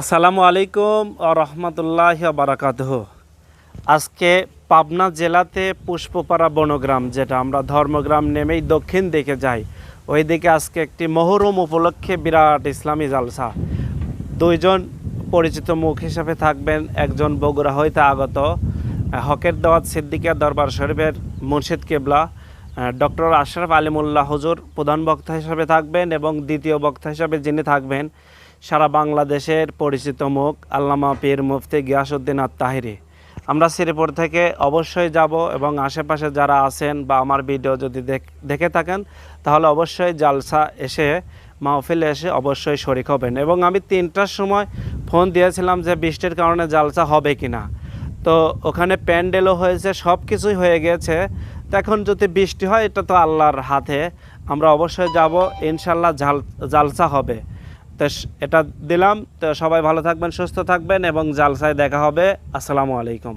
আসসালামু আলাইকুম রহমতুল্লাহ বারাকাতহ। আজকে পাবনা জেলাতে পুষ্পপাড়া বনগ্রাম, যেটা আমরা ধর্মগ্রাম নেমেই দক্ষিণ দিকে যাই ওই দিকে আজকে একটি মহরম উপলক্ষে বিরাট ইসলামী জালসা। দুইজন পরিচিত মুখ হিসাবে থাকবেন, একজন বগুড়া হইতে আগত, হকের দাওয়াত সিদ্দিকা দরবার শরীফের মুর্শিদ কেবলা, ডক্টর আশরাফ আলিমুল্লাহ হজুর প্রধান বক্তা হিসাবে থাকবেন এবং দ্বিতীয় বক্তা হিসাবে যিনি থাকবেন সারা বাংলাদেশের পরিচিত মুখ আল্লামা পীর মুফতি গিয়াসউদ্দিন আত তাহিরি আমরা শ্রীপুর থেকে অবশ্যই যাব এবং আশেপাশে যারা আছেন বা আমার ভিডিও যদি দেখ- দেখে থাকেন, তাহলে অবশ্যই জালসা এসে, মাহফিলে এসে অবশ্যই শরিক হবেন। এবং আমি তিনটার সময় ফোন দিয়েছিলাম যে বৃষ্টির কারণে জালসা হবে কি না তো ওখানে প্যান্ডেলও হয়েছে, সব কিছুই হয়ে গেছে। তো এখন যদি বৃষ্টি হয়, এটা তো আল্লাহর হাতে। আমরা অবশ্যই যাব, ইনশাল্লাহ জাল, জালসা হবে। তো এটা দিলাম। তো সবাই ভালো থাকবেন, সুস্থ থাকবেন এবং জালসায় দেখা হবে। আসসালামু আলাইকুম।